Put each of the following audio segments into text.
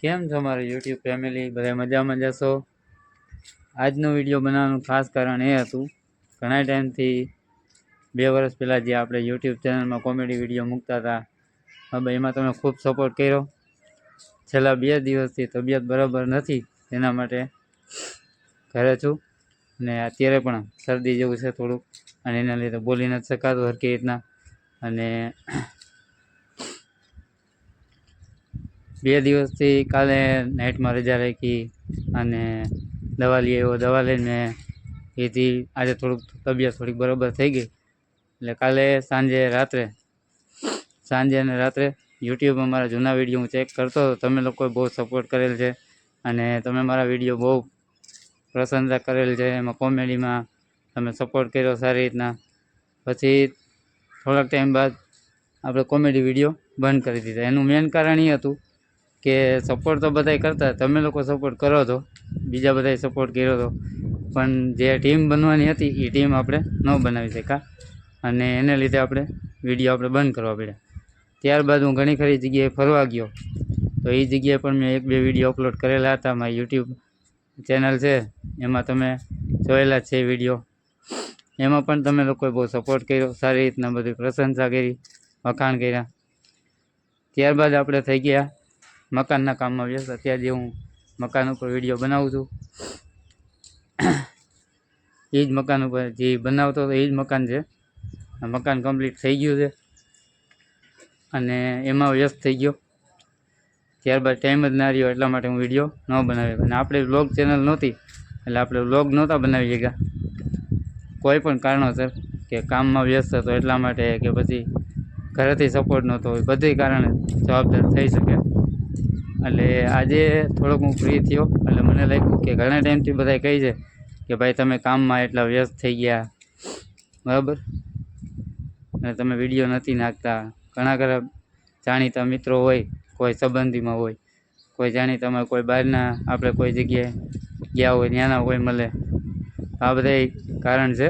કેમ છો મારી યુટ્યુબ ફેમિલી બધા મજામાં જશો? આજનો વીડિયો બનાવવાનું ખાસ કારણ એ હતું, ઘણા ટાઈમથી બે વર્ષ પહેલાં જે આપણે યુટ્યુબ ચેનલમાં કોમેડી વીડિયો મૂકતા હતા, હવે એમાં તમે ખૂબ સપોર્ટ કર્યો. છેલ્લા બે દિવસથી તબિયત બરાબર નથી તેના માટે ઘરે છું. અને અત્યારે પણ શરદી જેવું છે થોડુંક, અને એના લીધે બોલી નથી શકાતું હરકી રીતના. અને બે દિવસથી કાલે નાઇટમાં રજા રાખી અને દવા લઈ આવ્યો. દવા લઈને એથી આજે થોડુંક તબિયત થોડીક બરાબર થઈ ગઈ. એટલે કાલે સાંજે રાત્રે, સાંજે અને રાત્રે યુટ્યુબમાં મારા જૂના વીડિયો હું ચેક કરતો હતો. તમે લોકોએ બહુ સપોર્ટ કરેલ છે અને તમે મારા વીડિયો બહુ પ્રશંસા કરેલ છે. એમાં કોમેડીમાં તમે સપોર્ટ કર્યો સારી રીતના. પછી થોડાક ટાઈમ બાદ આપણે કોમેડી વીડિયો બંધ કરી દીધા. એનું મેઇન કારણ એ હતું કે સપોર્ટ તો બધાય કરતા, તમે લોકો સપોર્ટ કરો છો બીજા બધાએ સપોર્ટ કર્યો હતો પણ જે ટીમ બનવાની હતી એ ટીમ આપણે ન બનાવી શક્યા. અને એને લીધે આપણે વીડિયો આપણે બંધ કરવા પડ્યા. ત્યારબાદ હું ઘણી ખરી જગ્યાએ ફરવા ગયો. તો એ જગ્યાએ પણ મેં એક બે વીડિયો અપલોડ કરેલા હતા, મારી યુટ્યુબ ચેનલ છે. એમાં તમે જોયેલા છે વીડિયો એમાં પણ તમે લોકોએ બહુ સપોર્ટ કર્યો, સારી રીતના બધી પ્રશંસા કરી, વખાણ કર્યા. ત્યારબાદ આપણે થઈ ગયા મકાનના કામમાં વ્યસ્ત. અત્યારે હું મકાન ઉપર વીડિયો બનાવું છું, એ જ મકાન ઉપર જે બનાવતો હતો, એ જ મકાન છે. મકાન કમ્પ્લીટ થઈ ગયું છે અને એમાં વ્યસ્ત થઈ ગયો. ત્યારબાદ ટાઈમ જ ના રહ્યો એટલા માટે હું વીડિયો ન બનાવ્યો. અને આપણે વ્લોગ ચેનલ નહોતી, એટલે આપણે વ્લોગ નહોતા બનાવી શક્યા. કોઈ પણ કારણોસર કે કામમાં વ્યસ્ત હતો એટલા માટે કે પછી ઘરેથી સપોર્ટ નહોતો હોય, બધી કારણે જવાબદાર થઈ શકે એટલે આજે થોડોક હું ફ્રી થયો. એટલે મને લાગ્યું કે ઘણા ટાઈમથી બધા કહે છે કે ભાઈ તમે કામમાં એટલા વ્યસ્ત થઈ ગયા. બરાબર? અને તમે વીડિયો નથી નાખતા. ઘણા ખરા જાણીતા મિત્રો હોય, કોઈ સંબંધીમાં હોય, કોઈ જાણીતામાં કોઈ બહારના, આપણે કોઈ જગ્યાએ ગયા હોય, ત્યાંના કોઈ મળે. આ બધા કારણ છે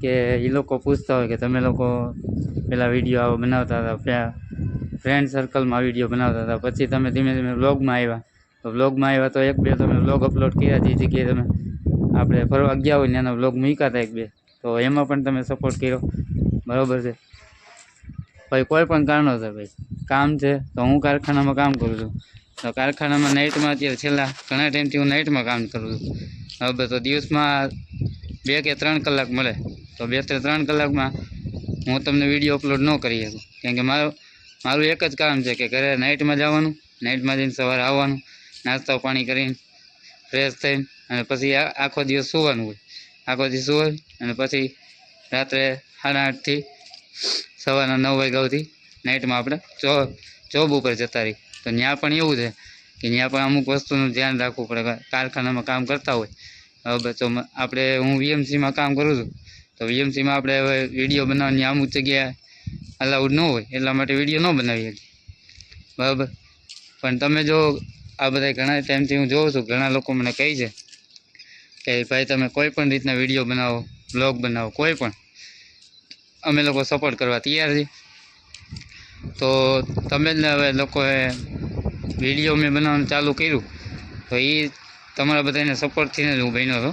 કે એ લોકો પૂછતા હોય કે તમે લોકો પેલા વીડિયો આવો બનાવતા હતા ફ્રેન્ડ સર્કલમાં વીડિયો બનાવતા હતા. પછી તમે ધીમે ધીમે વ્લોગમાં આવ્યા. તો વ્લોગમાં આવ્યા તો એક બે તમે વ્લોગ અપલોડ કર્યા. જે જગ્યાએ તમે આપણે ફરવા ગયા હોય એના વ્લોગ મૂક્યા હતા એક બે. તો એમાં પણ તમે સપોર્ટ કર્યો. બરાબર છે. ભાઈ, કોઈ પણ કારણો છે ભાઈ. કામ છે તો હું કારખાનામાં કામ કરું છું. તો કારખાનામાં નાઇટમાં અત્યારે છેલ્લા ઘણા ટાઈમથી હું નાઇટમાં કામ કરું છું. હવે તો દિવસમાં બે કે ત્રણ કલાક મળે. તો બે ત્રણ કલાકમાં હું તમને વીડિયો અપલોડ ન કરી શકું. કેમ કે મારું મારું એક જ કામ છે કે ઘરે નાઇટમાં જવાનું નાઇટમાં જઈને સવારે આવવાનું નાસ્તો પાણી કરીને ફ્રેશ થઈને અને પછી આખો દિવસ સુવાનું હોય. આખો દિવસ સુવાય અને પછી રાત્રે સાડા આઠથી સવારના નવ વાગ્યા સુધી નાઇટમાં આપણે જોબ જોબ ઉપર જતા રહી તો ત્યાં પણ એવું છે કે ત્યાં પણ અમુક વસ્તુનું ધ્યાન રાખવું પડે. કારખાનામાં કામ કરતા હોય. હવે તો આપણે હું વીએમસીમાં કામ કરું છું. તો વીએમસીમાં આપણે હવે વીડિયો બનાવવાની અમુક જગ્યાએ અલાઉડ ન હોય, એટલા માટે વીડિયો ન બનાવી શકીએ. બરાબર? પણ તમે જો આ બધા ઘણા ટાઈમથી હું જોઉં છું, ઘણા લોકો મને કહે છે કે ભાઈ તમે કોઈ પણ રીતના વીડિયો બનાવો બ્લોગ બનાવો, કોઈ પણ, અમે લોકો સપોર્ટ કરવા તૈયાર છીએ. તો તમે જ હવે લોકોએ વીડિયો મેં બનાવવાનું ચાલુ કર્યું, તો એ તમારા બધાને સપોર્ટથી જ હું બન્યો હતો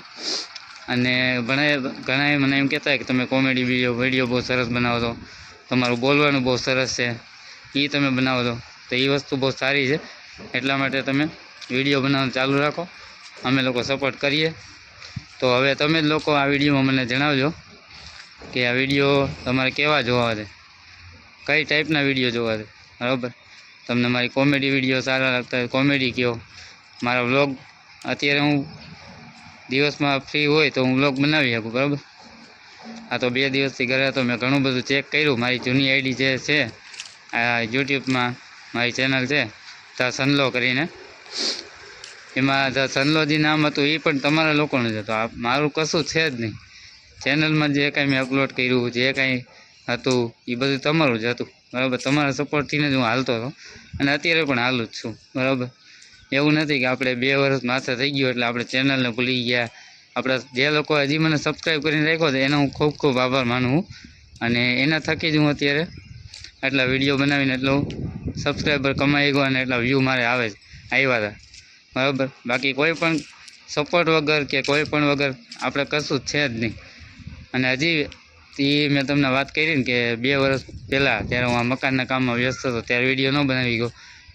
અને ઘણા ઘણાએ મને એમ કહેતા કે તમે કોમેડી વીડિયો વીડિયો બહુ સરસ બનાવો છો. તમારું બોલવાનું બહુ સરસ છે. એ તમે બનાવો છો તો એ વસ્તુ બહુ સારી છે. એટલા માટે તમે વીડિયો બનાવવાનું ચાલુ રાખો. અમે લોકો સપોર્ટ કરીએ. તો હવે તમે જ લોકો આ વિડીયોમાં મને જણાવજો કે આ વીડિયો તમારે કેવા જોવા છે? કઈ ટાઈપના વીડિયો જોવા છે? બરાબર? તમને મારી કોમેડી વીડિયો સારા લાગતા હોય કોમેડી કહો મારા વ્લોગ અત્યારે હું દિવસમાં ફ્રી હોય તો હું વ્લોગ બનાવી શકું, બરાબર? આ તો બે દિવસથી ઘરે હતો. મેં ઘણું બધું ચેક કર્યું. મારી જૂની આઈડી જે છે, આ યુટ્યુબમાં મારી ચેનલ છે, ધ સનલો કરીને. એમાં ધ સનલોજી નામ હતું એ પણ તમારા લોકોનું જ હતું. મારું કશું છે જ નહીં. ચેનલમાં જે કાંઈ મેં અપલોડ કર્યું, જે કાંઈ હતું એ બધું તમારું જ હતું. બરાબર? તમારા સપોર્ટથી જ હું હાલતો હતો. અને અત્યારે પણ હાલું જ છું. બરાબર? એવું નથી કે આપણે બે વર્ષ માથે થઈ ગયું એટલે આપણે ચેનલને ભૂલી ગયા. આપણે જે લોકો હજી મને સબસ્ક્રાઈબ કરીને રાખ્યો છે, એનો હું ખૂબ ખૂબ આભાર માનું અને એના થકી જ હું અત્યારે આટલા વીડિયો બનાવીને એટલો સબસ્ક્રાઈબર કમાઈ ગયો અને એટલા વ્યૂ મારે આવે જ આવ્યા હતા. બરાબર? બાકી કોઈ પણ સપોર્ટ વગર કે કોઈ પણ વગર આપણે કશું જ છે જ નહીં. અને હજી એ મેં તમને વાત કરી ને કે બે વર્ષ પહેલાં ત્યારે હું આ મકાનના કામમાં વ્યસ્ત હતો, ત્યારે વીડિયો ન બનાવી ગયો.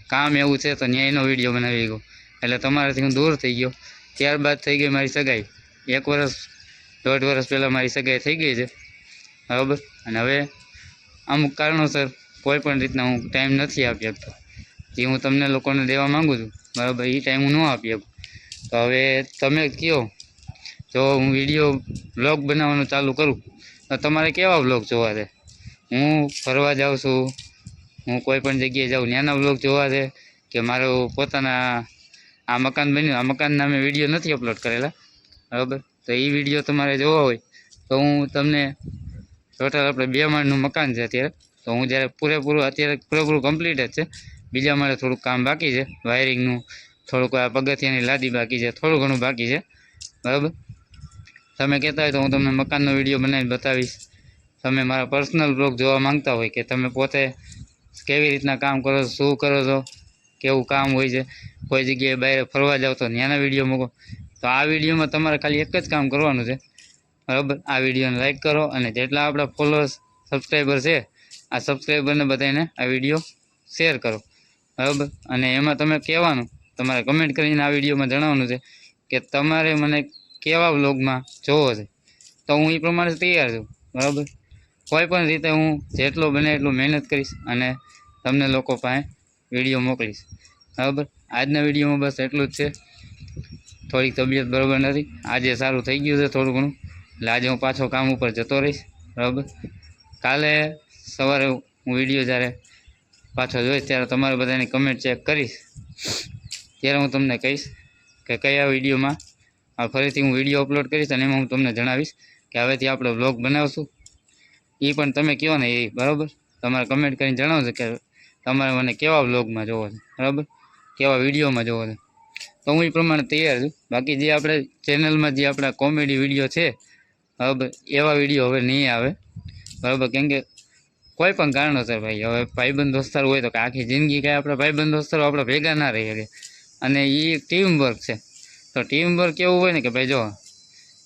કામ એવું છે તો ન્યાયનો વીડિયો બનાવી ગયો. એટલે તમારાથી હું દૂર થઈ ગયો. ત્યારબાદ થઈ ગઈ મારી સગાઈ. એક વર્ષ, દોઢ વર્ષ પહેલાં મારી સગાઈ થઈ ગઈ છે. બરાબર? અને હવે અમુક કારણોસર કોઈ પણ રીતના હું ટાઈમ નથી આપી શકતો. જે હું તમને લોકોને દેવા માગું છું, બરાબર એ ટાઈમ હું ન આપી શકું. તો હવે તમે કહો જો હું વીડિયો બ્લોગ બનાવવાનું ચાલુ કરું, તો તમારે કેવા બ્લોગ જોવા છે? હું ફરવા જાઉં છું, હું કોઈ પણ જગ્યાએ જાઉં ત્યાંના બ્લોગ જોવા છે, કે મારું પોતાના આ મકાન બન્યું, આ મકાન નામે વીડિયો નથી અપલોડ કરેલા. બરાબર? તો એ વીડિયો તમારે જોવા હોય, તો હું તમને ટોટલ આપણે બે માળનું મકાન છે અત્યારે. તો હું જ્યારે પૂરેપૂરું, અત્યારે પૂરેપૂરું કમ્પ્લીટ જ છે. બીજા માળે થોડુંક કામ બાકી છે. વાયરિંગનું થોડુંક આ પગથિયાની લાદી બાકી છે. થોડું ઘણું બાકી છે. બરાબર? તમે કહેતા હોય તો હું તમને મકાનનો વીડિયો બનાવી બતાવીશ. તમે મારા પર્સનલ બ્લોગ જોવા માંગતા હોય કે તમે પોતે કેવી રીતના કામ કરો છો, શું કરો છો, કેવું કામ હોય છે, કોઈ જગ્યાએ બહાર ફરવા જાઓ તો ત્યાંના વીડિયો મૂકો. તો આ વિડીયોમાં તમારે ખાલી એક જ કામ કરવાનું છે. બરાબર? આ વિડીયોને લાઇક કરો અને જેટલા આપણા ફોલોઅર્સ સબસ્ક્રાઈબર છે, આ સબસ્ક્રાઈબરને બધાને આ વીડિયો શેર કરો. બરાબર? અને એમાં તમે કહેવાનું, તમારે કમેન્ટ કરીને આ વિડીયોમાં જણાવવાનું છે કે તમારે મને કેવા વ્લોગમાં જોવો છે. તો હું એ પ્રમાણે તૈયાર છું. બરાબર? કોઈ પણ રીતે હું જેટલો બને એટલું મહેનત કરીશ અને તમને લોકો પાસે વીડિયો મોકલીશ. બરાબર? આજના વિડીયોમાં બસ એટલું જ છે. થોડીક તબિયત બરાબર નથી. આજે સારું થઈ ગયું છે થોડું ઘણું. એટલે આજે હું પાછો કામ ઉપર જતો રહીશ. બરાબર? કાલે સવારે હું વીડિયો જ્યારે પાછો જોઈશ ત્યારે તમારે બધાની કમેન્ટ ચેક કરીશ. ત્યારે હું તમને કહીશ કે કયા વિડીયોમાં આ ફરીથી હું વીડિયો અપલોડ કરીશ અને એમાં હું તમને જણાવીશ કે હવેથી આપણે વ્લોગ બનાવશું. એ પણ તમે કહો ને એ, બરાબર? તમારે કમેન્ટ કરીને જણાવજો કે તમારે મને કેવા વ્લોગમાં જોવો છે? બરાબર? કેવા વિડીયોમાં જોવો છે? તો હું એ પ્રમાણે તૈયાર છું. બાકી જે આપણે ચેનલમાં જે આપણા કોમેડી વીડિયો છે બરાબર એવા વીડિયો હવે નહીં આવે. બરાબર? કેમ કે કોઈ પણ કારણોસર ભાઈ, હવે ભાઈબંધ દોસ્તાર હોય તો કે આખી જિંદગી કાંઈ આપણે ભાઈબંધ દોસ્તારો આપણે ભેગા ના રહી શકે. અને એ ટીમ વર્ક છે. તો ટીમ વર્ક એવું હોય ને કે ભાઈ જો,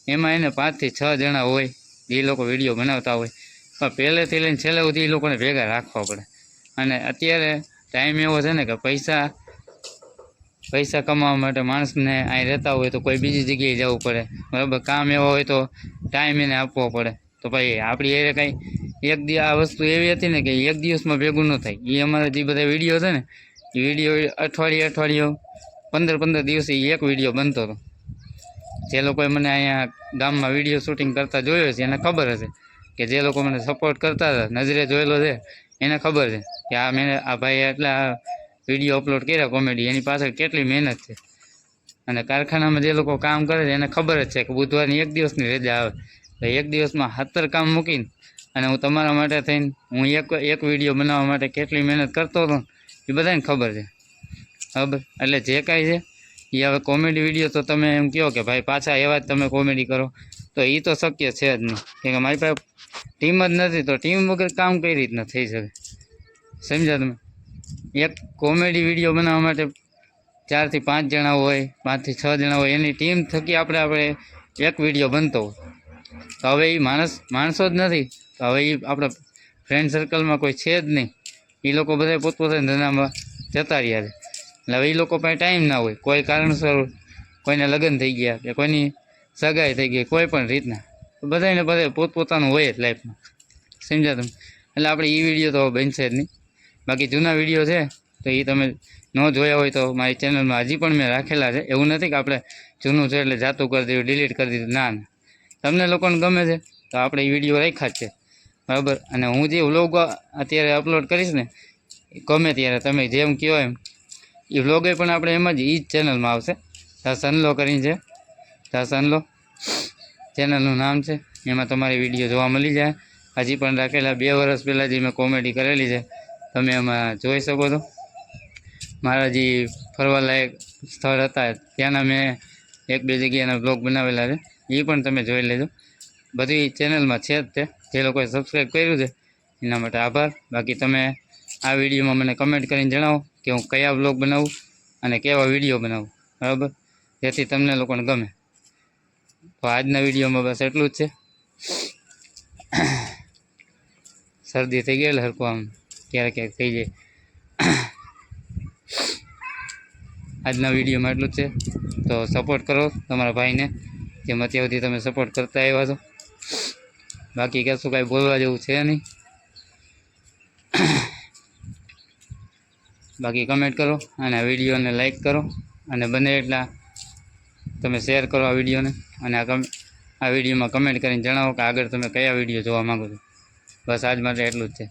એમાં એને પાંચથી છ જણા હોય એ લોકો વીડિયો બનાવતા હોય, પણ પહેલેથી લઈને છેલ્લે સુધી એ લોકોને ભેગા રાખવા પડે. અને અત્યારે ટાઈમ એવો છે ને કે પૈસા પૈસા કમાવા માટે માણસને અહીં રહેતા હોય તો કોઈ બીજી જગ્યાએ જવું પડે. બરાબર? કામ એવા હોય તો ટાઈમ એને આપવો પડે. તો ભાઈ, આપણી એ કાંઈ એક દિવસ આ વસ્તુ એવી હતી ને કે એક દિવસમાં ભેગું ન થાય. એ અમારા જે બધા વીડિયો છે ને એ વીડિયો અઠવાડિયે અઠવાડિયો પંદર પંદર દિવસે એક વીડિયો બનતો હતો. જે લોકોએ મને અહીંયા ગામમાં વીડિયો શૂટિંગ કરતા જોયો છે, એને ખબર હશે કે જે લોકો મને સપોર્ટ કરતા હતા, નજરે જોયેલો છે, એને ખબર છે કે આ મેં, આ ભાઈ એટલા વીડિયો અપલોડ કર્યા કોમેડી એની પાછળ કેટલી મહેનત છે. અને કારખાનામાં જે લોકો કામ કરે છે, એને ખબર જ છે કે બુધવારની એક દિવસની રજા આવે. તો એક દિવસમાં સત્તર કામ મૂકીને અને હું તમારા માટે થઈને, હું એક એક વીડિયો બનાવવા માટે કેટલી મહેનત કરતો હતો, એ બધાને ખબર છે. બરાબર એટલે જે કાંઈ છે એ હવે કોમેડી વીડિયો તો તમે એમ કહો કે ભાઈ પાછા એવા જ તમે કોમેડી કરો. તો એ તો શક્ય છે જ નહીં. કેમ કે મારી પાસે ટીમ જ નથી, તો ટીમ વગર કામ કઈ રીતના થઈ શકે? સમજ્યા તમે? એક કોમેડી વીડિયો બનાવવા માટે ચારથી પાંચ જણા હોય, પાંચથી છ જણા હોય, એની ટીમ થકી આપણે આપણે એક વીડિયો બનતો તો હવે એ માણસ માણસો જ નથી. તો હવે એ આપણા ફ્રેન્ડ સર્કલમાં કોઈ છે જ નહીં. એ લોકો બધા પોતપોતાના ધંધામાં જતા રહ્યા છે. એટલે હવે એ લોકો પાસે ટાઈમ ના હોય. કોઈ કારણસર કોઈને લગ્ન થઈ ગયા કે કોઈની સગાઈ થઈ ગઈ, કોઈ પણ રીતના. બધાને બધા પોતપોતાનું હોય જ લાઈફમાં સમજ્યા તમે? એટલે આપણે એ વીડિયો તો બનશે જ નહીં. બાકી જૂના વીડિયો છે, તો એ તમે ન જોયા હોય તો મારી ચેનલમાં હજી પણ મેં રાખેલા છે. એવું નથી કે આપણે જૂનું છે એટલે જાતું કરી દીધું ડિલીટ કરી દીધું. ના તમને લોકોને ગમે છે, તો આપણે એ વીડિયો રાખ્યા જ છે. બરાબર? અને હું જે વ્લોગ અત્યારે અપલોડ કરીશ ને ગમે ત્યારે તમે જેમ કહો એમ એ વ્લોગે પણ આપણે એમ જ એ જ ચેનલમાં આવશે. સનલો કરીને છે. સનલો. ચેનલનું નામ છે. એમાં તમારી વીડિયો જોવા મળી જાય. હજી પણ રાખેલા બે વર્ષ પહેલાં જે મેં કોમેડી કરેલી છે તમે એમાં જોઈ શકો છો. મારા જે ફરવાલાયક સ્થળ હતા, ત્યાંના મેં એક બે જગ્યાના બ્લોગ બનાવેલા છે. એ પણ તમે જોઈ લેજો. બધી ચેનલમાં છે જ તે. જે લોકોએ સબસ્ક્રાઈબ કર્યું છે, એના માટે આભાર. બાકી તમે આ વિડીયોમાં મને કમેન્ટ કરીને જણાવો કે હું કયા બ્લોગ બનાવું અને કેવા વીડિયો બનાવું. બરાબર? જેથી તમને લોકોને ગમે. તો આજના વિડીયોમાં બસ એટલું જ છે. શરદી થઈ ગયેલ એટલે આમ ક્યારેક ક્યારેક થઈ જાય. આજના વિડીયોમાં એટલું જ છે. તો સપોર્ટ કરો તમારા ભાઈને, જેમ અત્યાર સુધી તમે સપોર્ટ કરતા આવ્યા છો. બાકી કશું કાંઈ બોલવા જેવું છે નહીં. બાકી કમેન્ટ કરો અને આ વિડીયોને લાઈક કરો અને બને એટલા તમે શેર કરો આ વિડીયોને અને આ કમ આ વિડીયોમાં કમેન્ટ કરીને જણાવો કે આગળ તમે કયા વીડિયો જોવા માગો છો. બસ આજ માટે એટલું જ છે.